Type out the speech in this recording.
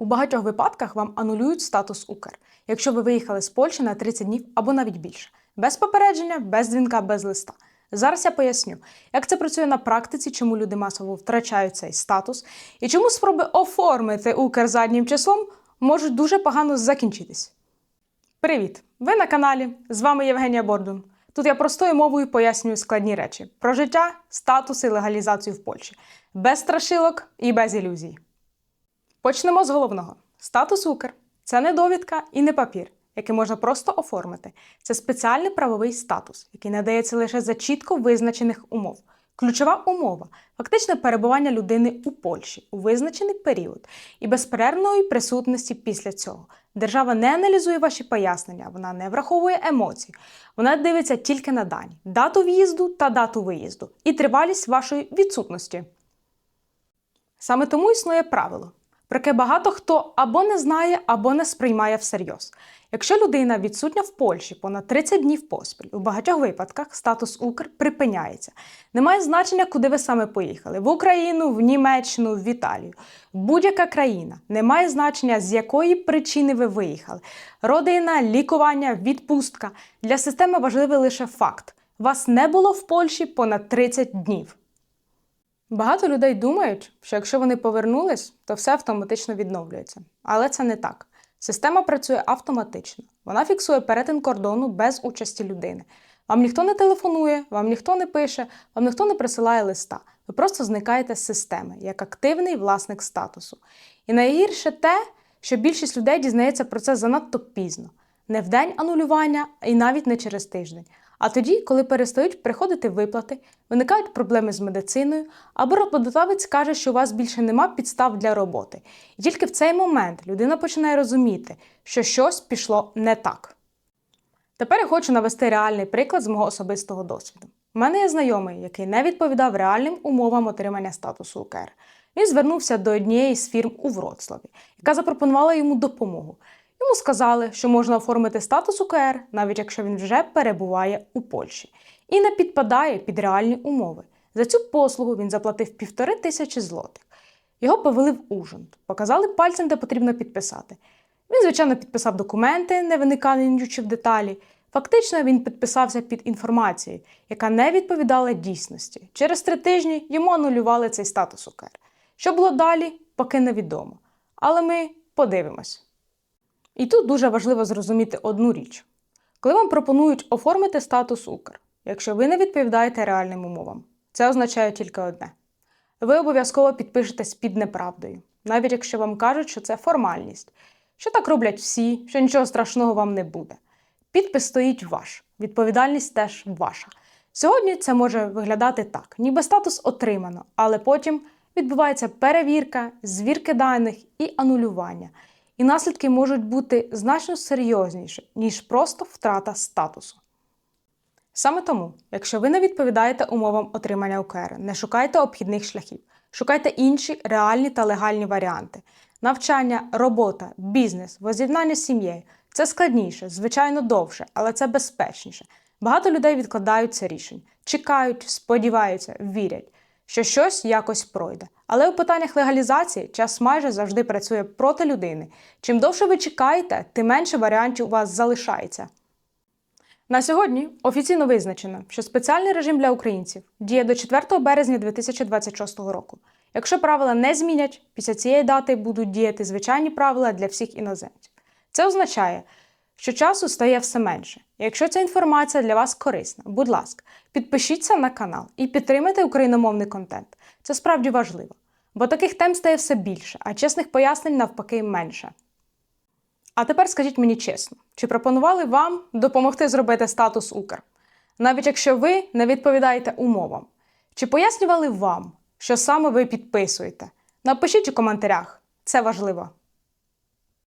У багатьох випадках вам анулюють статус Укр, якщо ви виїхали з Польщі на 30 днів або навіть більше, без попередження, без дзвінка, без листа. Зараз я поясню, як це працює на практиці, чому люди масово втрачають цей статус, і чому спроби оформити Укр заднім числом можуть дуже погано закінчитись. Привіт! Ви на каналі. З вами Євгенія Бордун. Тут я простою мовою пояснюю складні речі про життя, статус і легалізацію в Польщі, без страшилок і без ілюзій. Почнемо з головного: статус Укр це не довідка і не папір, який можна просто оформити. Це спеціальний правовий статус, який надається лише за чітко визначених умов. Ключова умова фактичне перебування людини у Польщі у визначений період і безперервної присутності після цього. Держава не аналізує ваші пояснення, вона не враховує емоцій, вона дивиться тільки на дані, дату в'їзду та дату виїзду і тривалість вашої відсутності. Саме тому існує правило, про яке багато хто або не знає, або не сприймає всерйоз. Якщо людина відсутня в Польщі понад 30 днів поспіль, у багатьох випадках статус Укр припиняється. Немає значення, куди ви саме поїхали: в Україну, в Німеччину, в Італію. Будь-яка країна не має значення, з якої причини ви виїхали. Родина, лікування, відпустка. Для системи важливий лише факт: вас не було в Польщі понад 30 днів. Багато людей думають, що якщо вони повернулись, то все автоматично відновлюється. Але це не так. Система працює автоматично. Вона фіксує перетин кордону без участі людини. Вам ніхто не телефонує, вам ніхто не пише, вам ніхто не присилає листа. Ви просто зникаєте з системи як активний власник статусу. І найгірше те, що більшість людей дізнається про це занадто пізно, не в день анулювання і навіть не через тиждень. А тоді, коли перестають приходити виплати, виникають проблеми з медициною, або роботодавець каже, що у вас більше нема підстав для роботи. І тільки в цей момент людина починає розуміти, що щось пішло не так. Тепер я хочу навести реальний приклад з мого особистого досвіду. У мене є знайомий, який не відповідав реальним умовам отримання статусу УКР. Він звернувся до однієї з фірм у Вроцлаві, яка запропонувала йому допомогу. Йому сказали, що можна оформити статус УКР, навіть якщо він вже перебуває у Польщі, і не підпадає під реальні умови. За цю послугу він заплатив півтори тисячі злотих. Його повели в Ужгород, показали пальцем, де потрібно підписати. Він, звичайно, підписав документи, не виникаючи в деталі. Фактично, він підписався під інформацією, яка не відповідала дійсності. Через три тижні йому анулювали цей статус УКР. Що було далі, поки невідомо. Але ми подивимось. І тут дуже важливо зрозуміти одну річ: коли вам пропонують оформити статус Укр, якщо ви не відповідаєте реальним умовам, це означає тільки одне: ви обов'язково підпишетесь під неправдою, навіть якщо вам кажуть, що це формальність, що так роблять всі, що нічого страшного вам не буде. Підпис стоїть ваш, відповідальність теж ваша. Сьогодні це може виглядати так, ніби статус отримано, але потім відбувається перевірка, звірки даних і анулювання. І наслідки можуть бути значно серйозніші, ніж просто втрата статусу. Саме тому, якщо ви не відповідаєте умовам отримання УКР, не шукайте обхідних шляхів, шукайте інші реальні та легальні варіанти. Навчання, робота, бізнес, воз'єднання з сім'єю це складніше, звичайно, довше, але це безпечніше. Багато людей відкладають це рішення, чекають, сподіваються, вірять, що щось якось пройде. Але у питаннях легалізації час майже завжди працює проти людини. Чим довше ви чекаєте, тим менше варіантів у вас залишається. На сьогодні офіційно визначено, що спеціальний режим для українців діє до 4 березня 2026 року. Якщо правила не змінять, після цієї дати будуть діяти звичайні правила для всіх іноземців. Це означає, що часу стає все менше. Якщо ця інформація для вас корисна, будь ласка, підпишіться на канал і підтримайте україномовний контент. Це справді важливо, бо таких тем стає все більше, а чесних пояснень навпаки менше. А тепер скажіть мені чесно, чи пропонували вам допомогти зробити статус Укр? Навіть якщо ви не відповідаєте умовам, чи пояснювали вам, що саме ви підписуєте? Напишіть у коментарях, це важливо.